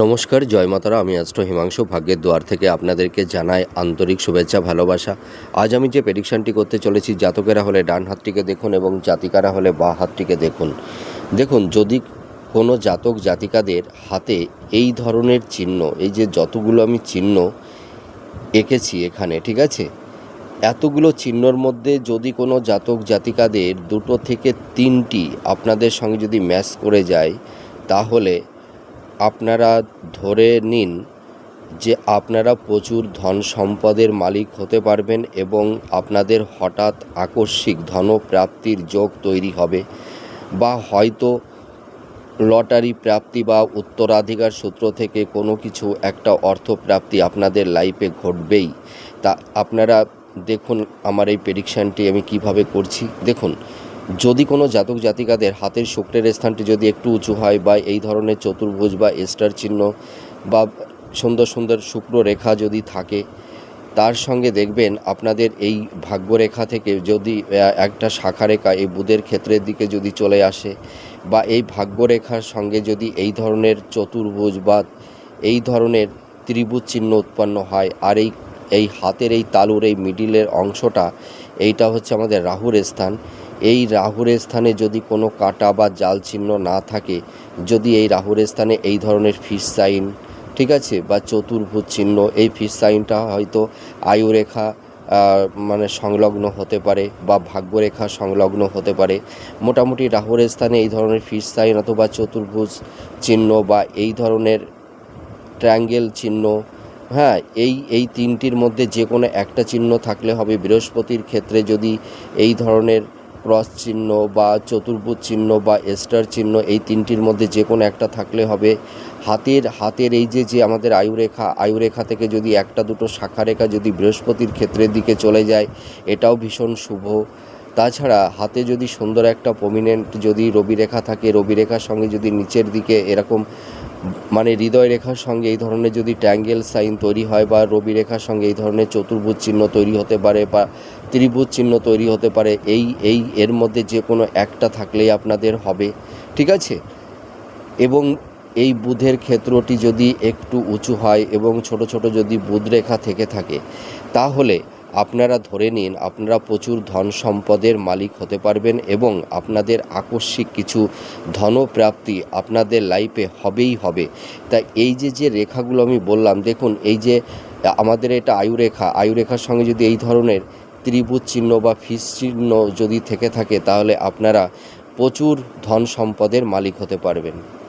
নমস্কার, জয় মাতারা। আমি অ্যাস্ট্রো হিমাংশু, ভাগ্যের দুয়ার থেকে আপনাদেরকে জানাই আন্তরিক শুভেচ্ছা, ভালোবাসা। আজ আমি যে প্রেডিকশানটি করতে চলেছি, জাতকেরা হলে ডান হাতটিকে দেখুন এবং জাতিকারা হলে বা হাতটিকে দেখুন। দেখুন, যদি কোনো জাতক, জাতিকাদের হাতে এই ধরনের চিহ্ন, এই যে যতগুলো আমি চিহ্ন এঁকেছি এখানে, ঠিক আছে? এতগুলো চিহ্নর মধ্যে যদি কোনো জাতক, জাতিকাদের দুটো থেকে তিনটি আপনাদের সঙ্গে যদি ম্যাচ করে যায়, তাহলে আপনারা ধরে নিন যে আপনারা প্রচুর ধন সম্পদের মালিক হতে পারবেন এবং আপনাদের হঠাৎ আকস্মিক ধনপ্রাপ্তির যোগ তৈরি হবে বা হয়তো লটারি প্রাপ্তি বা উত্তরাধিকার সূত্র থেকে কোনো কিছু একটা অর্থপ্রাপ্তি আপনাদের লাইফে ঘটবেই। তা আপনারা দেখুন আমার এই প্রেডিকশানটি আমি কীভাবে করছি। দেখুন যদি কোনো জাতক জাতিকাদের হাতের শুক্রের স্থানটি যদি একটু উঁচু হয় বা এই ধরনের চতুর্ভুজ বা স্টার চিহ্ন বা সুন্দর সুন্দর শুক্র রেখা যদি থাকে, তার সঙ্গে দেখবেন আপনাদের এই ভাগ্যরেখা থেকে যদি একটা শাখা রেখা এই বুধের ক্ষেত্রের দিকে যদি চলে আসে বা এই ভাগ্যরেখার সঙ্গে যদি এই ধরনের চতুর্ভুজ বা এই ধরনের ত্রিভুজ চিহ্ন উৎপন্ন হয় আর এই এই হাতের এই তালুর এই মিডিলের অংশটা, এইটা হচ্ছে আমাদের রাহুর স্থান এই রাহুর স্থানে যদি কোনো কাটা বা জাল চিহ্ন না থাকে, যদি এই রাহুর স্থানে এই ধরনের ফিস সাইন ঠিক আছে, বা চতুর্ভুজ চিহ্ন, এই ফিস সাইনটা হয়তো আয়ুরেখা মানে সংলগ্ন হতে পারে বা ভাগ্যরেখা সংলগ্ন হতে পারে। মোটামুটি রাহুর স্থানে এই ধরনের ফিস সাইন অথবা চতুর্ভুজ চিহ্ন বা এই ধরনের ট্রায়াঙ্গেল চিহ্ন হ্যাঁ এই এই তিনটির মধ্যে যে কোনো একটা চিহ্ন থাকলে হবে। বৃহস্পতির ক্ষেত্রে যদি এই ধরনের ক্রস চিহ্ন বা চতুর্ভুজ চিহ্ন বা স্টার চিহ্ন এই তিনটির মধ্যে যে কোনো একটা থাকলে হবে। হাতের হাতের এই যে যে আমাদের আয়ুরেখা আয়ুরেখা থেকে যদি একটা দুটো শাখা রেখা যদি বৃহস্পতির ক্ষেত্রের দিকে চলে যায়, এটাও ভীষণ শুভ। তাছাড়া হাতে যদি সুন্দর একটা প্রমিনেন্ট যদি রবিরেখা থাকে, রবিরেখার সঙ্গে যদি নিচের দিকে এরকম মানে হৃদয় রেখার সঙ্গে এই ধরনের যদি ট্যাঙ্গেল সাইন তৈরি হয় বা রবি রেখার সঙ্গে এই ধরনের চতুর্ভুজ চিহ্ন তৈরি হতে পারে বা ত্রিভুজ চিহ্ন তৈরি হতে পারে, এই এই, এর মধ্যে যে কোনো একটা থাকলেই আপনাদের হবে, ঠিক আছে? এবং এই বুধের ক্ষেত্রটি যদি একটু উঁচু হয় এবং ছোট ছোট যদি বুধ রেখা থেকে থাকে, তাহলে আপনারা ধরে নিন, আপনারা প্রচুর ধন সম্পদের মালিক হতে পারবেন এবং আপনাদের আকস্মিক কিছু ধনপ্রাপ্তি আপনাদের লাইফে হবেই হবে। তাই এই যে যে রেখাগুলো আমি বললাম, দেখুন, এই যে, আমাদের এটা আয়ুরেখা, আয়ুরেখার সঙ্গে যদি এই ধরনের ত্রিভুজ চিহ্ন বা ফিস চিহ্ন যদি থেকে থাকে, তাহলে আপনারা প্রচুর ধন সম্পদের মালিক হতে পারবেন।